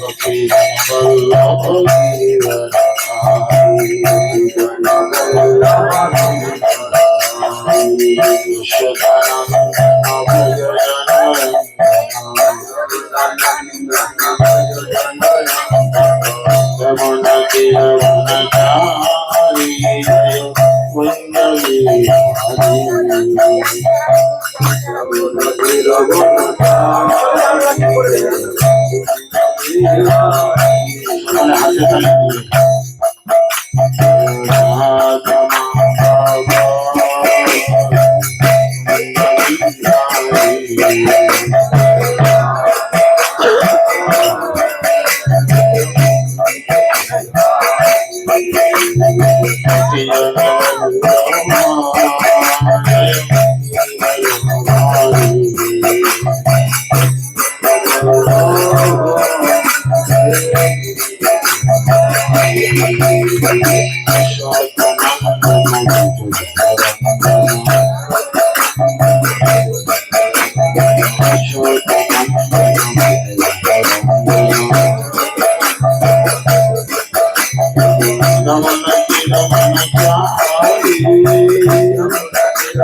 Gopi Vallabh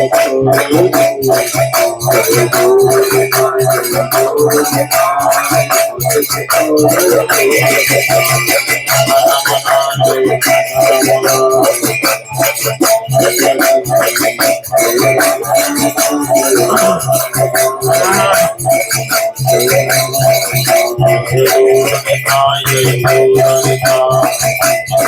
Oh,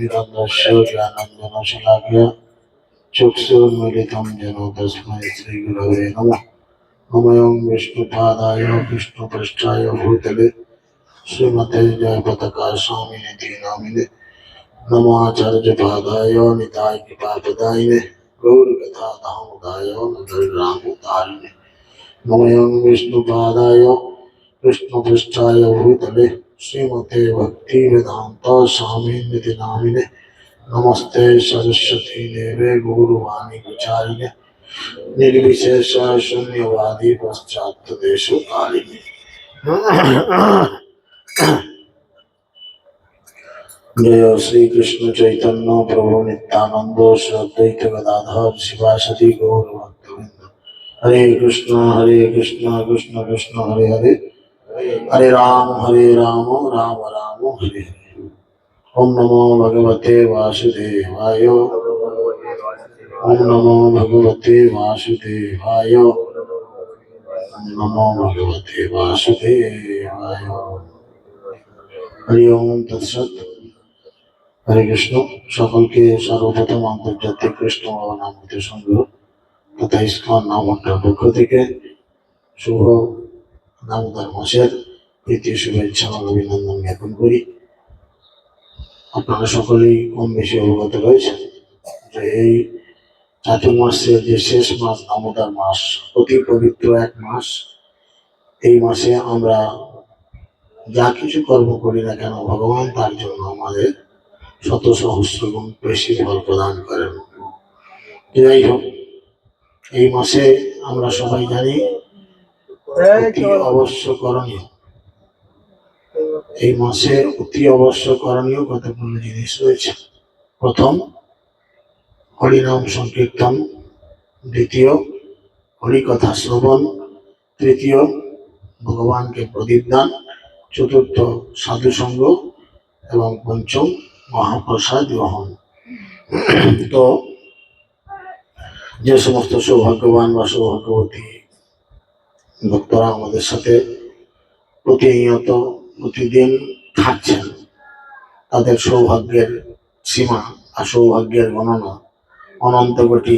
Miranda Shojananda Nashalakya Chokso Militam Jano Dasma Sri Guru Namaha ओम विष्णु पादाय विष्णु पृष्ठाय भूतले श्रीमते जयपतकाय स्वामिने दीनामिने नमाचार्यपादाय निताय कृपापदायिने गौरकथाधामुदाय विष्णु हमयों भूतले। श्रीमते भक्तिवेदान्ता स्वामिने दीनामिने नमस्ते सरस्वती देवे, गुरुवाणी गुचारिणे। निर्विशेष शून्यवादी पश्चात देश कालिने जय श्री कृष्ण चैतन्य प्रभु नित्यानंद श्री अद्वैत गदाधर शिवासदि गौर भक्तवृंद। हरे कृष्ण हरे कृष्ण कृष्ण कृष्ण, हरे हरे। हरे राम हरे राम राम राम, हरे हरे। ओम नमो भगवते वासुदेवाय। ওম নমো ভগবতে বাসুদেবায় ওম নমো ভগবতে বাসুদেবায় হরি ওম তৎসৎ হরে কৃষ্ণ সকলকে সর্বপ্রথম আন্তর্জাতিক কৃষ্ণ নামৃত সংগ্রহ তথা ইস্কন নামটার পক্ষ থেকে শুভ নাম মাসের দ্বিতীয় শুভেচ্ছা অভিনন্দন জ্ঞাপন করি। আপনারা সকলেই কম বেশি অবগত রয়েছেন যে এই চাতুর্মাসের যে শেষ মাস দামোদর মাস, অতি পবিত্র এক মাস, এই মাসে আমরা যা কিছু কর্ম করি না কেন, ভগবান তার জন্য আমাদের শত সহস্র গুণ বেশি ফল প্রদান করেন। যাই হোক, এই মাসে আমরা সবাই জানি অতি অবশ্য করণীয়। এই মাসে অতি অবশ্য করণীয় কতগুলো জিনিস রয়েছে। প্রথম হরিনাম সংকীর্তন, দ্বিতীয় হরিকথা শ্রবণ, তৃতীয় ভগবানকে প্রদীপ দান, চতুর্থ সাধু সঙ্গ এবং পঞ্চম মহাপ্রসাদ গ্রহণ। তো যে সমস্ত সৌভাগ্যবান বা সৌভাগ্যবতী ভক্তরা আমাদের সাথে প্রতিনিয়ত প্রতিদিন থাকছেন, তাদের সৌভাগ্যের সীমা আর সৌভাগ্যের গণনা অনন্ত কোটি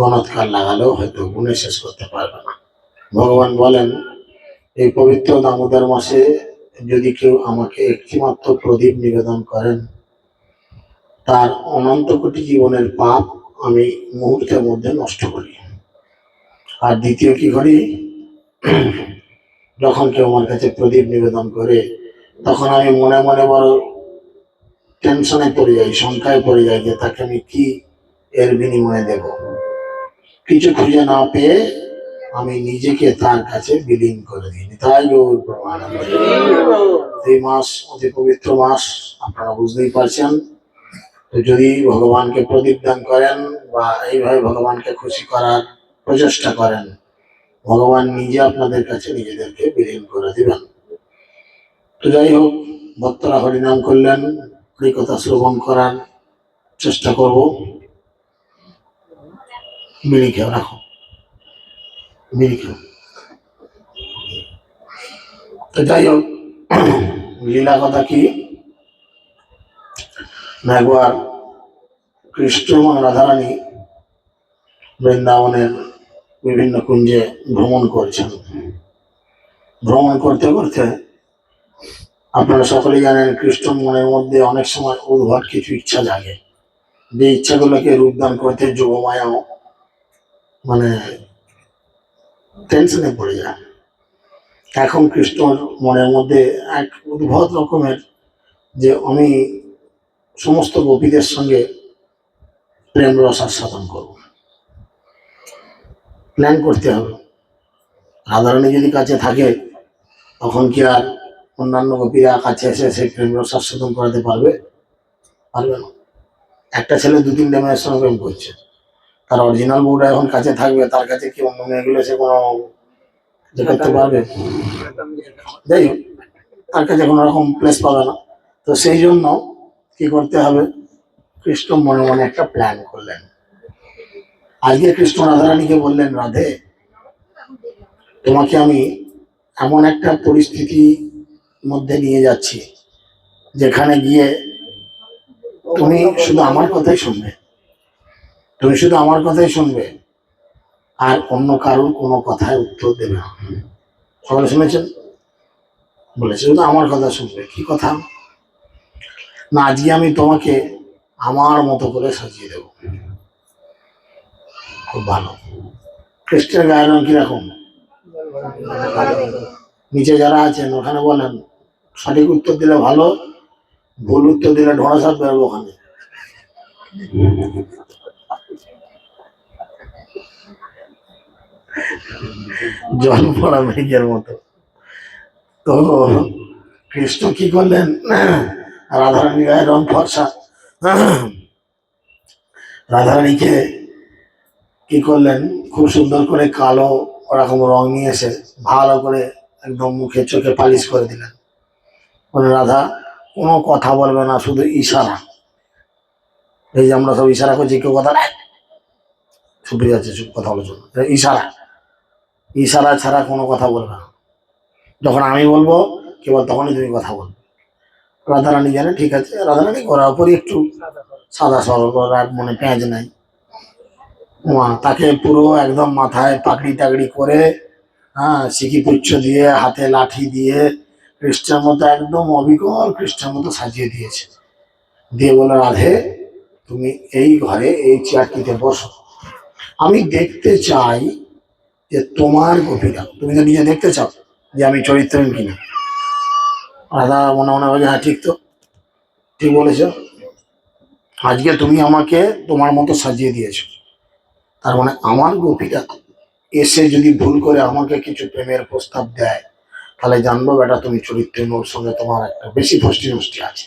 গণৎকার লাগালেও হয়তো গুণে শেষ করতে পারবে না। ভগবান বলেন, এই পবিত্র দামোদর মাসে যদি কেউ আমাকে একটিমাত্র প্রদীপ নিবেদন করেন, তার অনন্ত কোটি জীবনের পাপ আমি মুহূর্তের মধ্যে নষ্ট করি। আর দ্বিতীয় কি করি যখন কেউ আমার কাছে প্রদীপ নিবেদন করে, তখন আমি মনে মনে বড় টেনশনে পড়ে যাই শঙ্কায় পড়ে যাই যে তাকে আমি কি এর বিনিময়ে দেব? কিছু খুঁজে না পেয়ে আমি নিজেকে তার কাছে বিলীন করে দিই। তাই এই মাস, অতি পবিত্র মাস, আপনারা বুঝতেই পারছেন। তো যদি ভগবানকে প্রদীপ দান করেন বা এইভাবে ভগবানকে খুশি করার প্রচেষ্টা করেন, ভগবান নিজে আপনাদের কাছে নিজেদেরকে বিলীন করে দিবেন। তো যাই হোক, ভক্তরা হরিনাম করলেন। হরিকথা শ্রবণ করার চেষ্টা করব। বিড়ি খেয়ে রাখো। বিড়ি খেয়ে তো যাই হোক, লীলা কথা কি? না একবার কৃষ্ণ রাধারানী বৃন্দাবনের বিভিন্ন কুঞ্জে ভ্রমণ করছেন। ভ্রমণ করতে করতে আপনারা সকলেই জানেন, কৃষ্ণ মনের মধ্যে অনেক সময় উদ্ভট কিছু ইচ্ছা জাগে। যে ইচ্ছাগুলোকে রূপদান করতে যোগমায়াও মানে টেনশনে পড়ে যায়। এখন কৃষ্ণর মনের মধ্যে এক উদ্ভট রকমের যে আমি সমস্ত গোপীদের সঙ্গে প্রেম রস আস্বাদন করব। প্ল্যান করতে হবে। রাধারানী যদি কাছে থাকে, তখন কি আর অন্যান্য গোপীরা কাছে এসে সেই প্রেম রস করাতে পারবে পারবে না। একটা ছেলে দু তিনটে মেয়ের সঙ্গে প্রেম করছে। তার অরিজিনাল বউটা এখন কাছে থাকবে, তার কাছে কি অন্য মেয়েগুলো সে কোনো করতে পারবে? যাই হোক তার কাছে কোনো রকম প্লেস পাবে না। তো সেই জন্য কি করতে হবে, কৃষ্ণ মনে মনে একটা প্ল্যান করলেন। আজকে কৃষ্ণ রাধারানীকে বললেন, রাধে, তোমাকে আমি এমন একটা পরিস্থিতির মধ্যে নিয়ে যাচ্ছি। যেখানে গিয়ে তুমি শুধু আমার কথাই শুনবে। তুমি শুধু আমার কথাই শুনবে। আর অন্য কারোর কোনো কথায় উত্তর দেবে না। সবাই শুনেছেন? বলেছে শুধু আমার কথা শুনবে। কি কথা? না, আজকে আমি তোমাকে আমার মতো করে সাজিয়ে দেব। খুব ভালো। কৃষ্ণের গায়ের রং কীরকম? নিচে যারা আছেন, ওখানে বলেন সঠিক উত্তর দিলে ভালো, ভুল উত্তর দিলে ঢোড়া সাপ বেরোবো ওখানে। জল পড়া মেঘের মতো। তো কৃষ্ণ কি করলেন? রাধারানী গায়ের রং ফর্সা। রাধারানীকে কি করলেন? খুব সুন্দর করে কালো ওরকম রং নিয়ে এসে ভালো করে একদম মুখে চোখে পালিশ করে দিলেন। রাধা, কোনো কথা বলবে না, শুধু ইশারা। এই যে আমরা সব ইশারা করছি, কেউ কথা নাই। চুপ যাচ্ছে, চুপ কথা জন্য। ইশারা। ইশারা ছাড়া কোনো কথা বলবে না। যখন আমি বলব কেবল তখনই তুমি কথা বলবে। রাধারানী জানে, ঠিক আছে, রাধারানী করার উপরই একটু সাদা সরল আর মনে পেঁয়াজ নাই। মা, তাকে পুরো একদম মাথায় পাকড়ি টাকড়ি করে হ্যাঁ সিকি পুচ্ছ দিয়ে, হাতে লাঠি দিয়ে খ্রিস্টের মতো একদম অবিকল খ্রিস্টের মতো সাজিয়ে দিয়েছে। দিয়ে বলে, রাধে, তুমি এই ঘরে এই চেয়ারটিতে বসো। আমি দেখতে চাই যে তোমার গোপীরা তুমি তো নিজে দেখতে চাও যে আমি চরিত্রহীন কিনা। রাধা মনে মনে বলছে হ্যাঁ ঠিক তো। ঠিক বলেছ। আজকে তুমি আমাকে তোমার মতো সাজিয়ে দিয়েছ। তার মানে আমার গোপীরা এসে যদি ভুল করে আমাকে কিছু প্রেমের প্রস্তাব দেয় তাহলে জানব বেটা তুমি চরিত্রের ওর সঙ্গে তোমার একটা বেশি ফষ্টি নষ্টি আছে।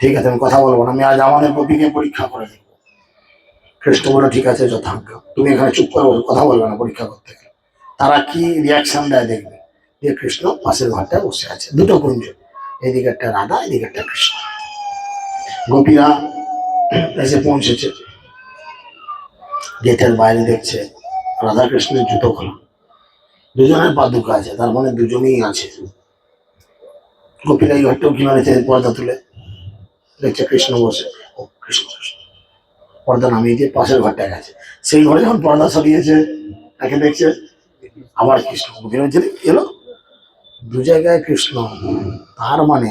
ঠিক আছে, আমি কথা বলব না, আমি আজ আমাদের গোপীকে পরীক্ষা করে দেখব কৃষ্ণ বলে ঠিক আছে, যথাজ্ঞ। তুমি এখানে চুপ করে কথা বলবে না পরীক্ষা করতে গেলে। তারা কি রিয়াকশন দেয় দেখবে? যে কৃষ্ণ পাশের ঘরটায় বসে আছে, দুটো কুঞ্জ। এদিকে একটা রাধা, এদিকে একটা কৃষ্ণ। গোপীরা এসে পৌঁছেছে। গেটের বাইরে দেখছে রাধা কৃষ্ণের জুতো খোলা। দুজনের পাদুকা আছে, তার মানে দুজনেই আছে। এই ঘরটাও কি মানেছে পর্দা তুলে? দেখছে কৃষ্ণ বসে। ও কৃষ্ণ পর্দা নামিয়ে দিয়ে পাশের ঘরটায় গেছে। সেই ঘরে যখন পর্দা সরিয়েছে, তাকে দেখছে আবার কৃষ্ণ। গোপীরা বলছে, এলো? দু জায়গায় কৃষ্ণ। তার মানে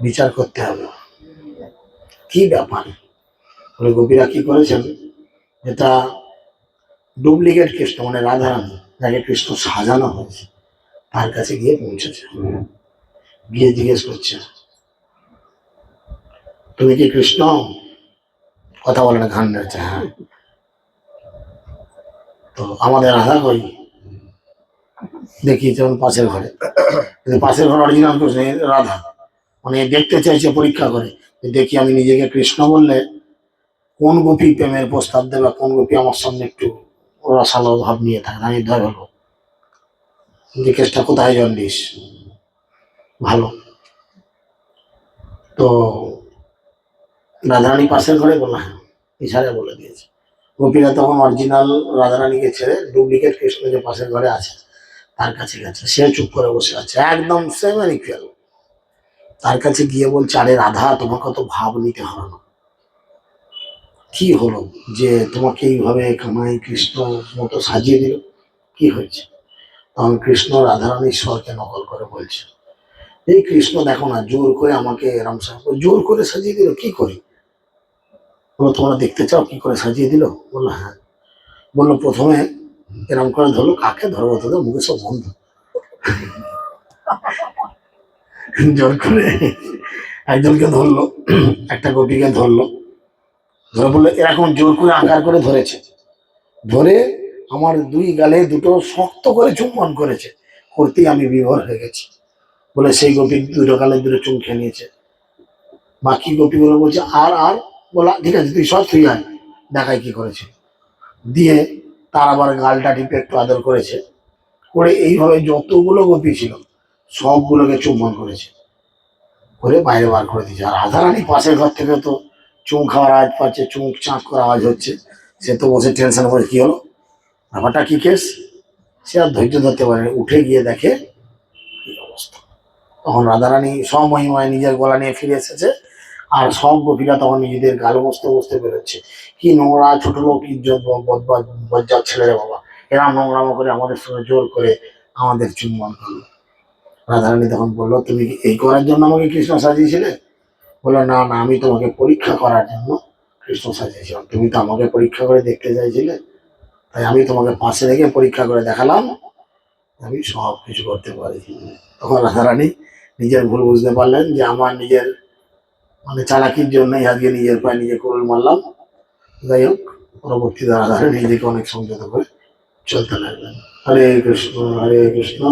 বিচার করতে হবে। কি ব্যাপার? গোপীরা কি করেছেন? যেটা ডুপ্লিকেট কৃষ্ণ মানে রাধারানী যাকে কৃষ্ণ সাজানো হয়েছে। তার কাছে গিয়ে পৌঁছেছে। গিয়ে জিজ্ঞেস করছে, তুমি কি কৃষ্ণ? কথা বলে না যাচ্ছে হ্যাঁ। তো আমাদের রাধা কই? দেখি, যেমন পাশের ঘরে। পাশের ঘর অরিজিনাল কৃষ্ণ রাধা। মানে দেখতে চাইছে পরীক্ষা করে দেখি আমি নিজেকে কৃষ্ণ বললে কোন গোপী প্রেমের প্রস্তাব দেবে, কোন গোপী আমার সামনে একটু রসালো ভাব নিয়ে থাকে আমি ধরে হলো কেসটা কোথায় জন্ডিস? ভালো। তো রাধারানী পাশের ঘরে বলল হ্যাঁ ইশারে বলে দিয়েছে। গোপীরা তখন অরিজিনাল রাধারানীকে ছেড়ে ডুপ্লিকেট কৃষ্ণ যে পাশের ঘরে আছে, তার কাছে গেছে। সে চুপ করে বসে আছে। একদম সেম ইকুয়াল তার কাছে গিয়ে বলছে, আরে রাধা তোমার কত ভাব নিতে হবে না। কি হলো? যে তোমাকে এইভাবে কামাই কৃষ্ণ মতো সাজিয়ে দিল? কি হয়েছে? তখন কৃষ্ণ রাধারানীর স্বরকে নকল করে বলছে, এই কৃষ্ণ দেখো না, জোর করে আমাকে এরম সা- জোর করে সাজিয়ে দিল? কি করি? বলল তোমরা দেখতে চাও কি করে সাজিয়ে দিল? বলল হ্যাঁ। বলল, প্রথমে এরম করে ধরলো, কাকে ধরবো? তোদের মুখে সব বন্ধ জোর করে একজনকে ধরলো, একটা গোপীকে ধরলো বলল এরকম জোর করে আকার করে ধরেছে। ধরে আমার দুই গালে দুটো শক্ত করে চুম্বন করেছে। করতেই আমি বিভোর হয়ে গেছি। বলে সেই গোপী দুটো গালে দুটো চুম খেয়ে নিয়েছে। বাকি গোপীগুলো বলছে, আর আর, বলা, ঠিক আছে, তুই সব তুই আয়। দেখাই কি করেছে। দিয়ে তার আবার গালটা টিপে একটু আদর করেছে। করে এইভাবে যতগুলো গোপী ছিল, সবগুলোকে চুম্বন করেছে। করে বাইরে বার করে দিয়েছে। আর রাধারানী পাশের ঘর থেকে তো চুম খাওয়ার আওয়াজ পাচ্ছে চুম চাঁক করে আওয়াজ হচ্ছে। সে তো বসে টেনশন করে, কি হলো? ব্যাপারটা কি কেস সে আর ধৈর্য ধরতে পারে উঠে গিয়ে দেখে কি অবস্থা। তখন রাধারানী স্বমহিমায় নিজের গলা নিয়ে ফিরে এসেছে আর সব গোপীরা তখন নিজেদের গালো বসতে বসতে বেরোচ্ছে। কি নোংরা ছোট লোক, ইজ্জত বজ্জার ছেলেরা বাবা। এরা নোংরামো করে আমাদের সঙ্গে জোর করে আমাদের চুম্বন করল। রাধারানী তখন বলল, তুমি এই করার জন্য আমাকে কৃষ্ণ সাজিয়েছিলে? বলল, না না, আমি তোমাকে পরীক্ষা করার জন্য কৃষ্ণ সাজিয়েছিলাম তুমি তো আমাকে পরীক্ষা করে দেখতে চাইছিলে। তাই আমি তোমাকে পাশে রেখে পরীক্ষা করে দেখালাম। আমি সব কিছু করতে পারি তখন রাধারানী নিজের ভুল বুঝতে পারলেন যে আমার নিজের মানে চালাকির জন্যই আজকে নিজের পায়ে নিজে কোল মারলাম। যাই হোক পরবর্তী রাধারানী নিজেকে অনেক সংযত করে চলতে লাগলেন। হরে কৃষ্ণ হরে কৃষ্ণ।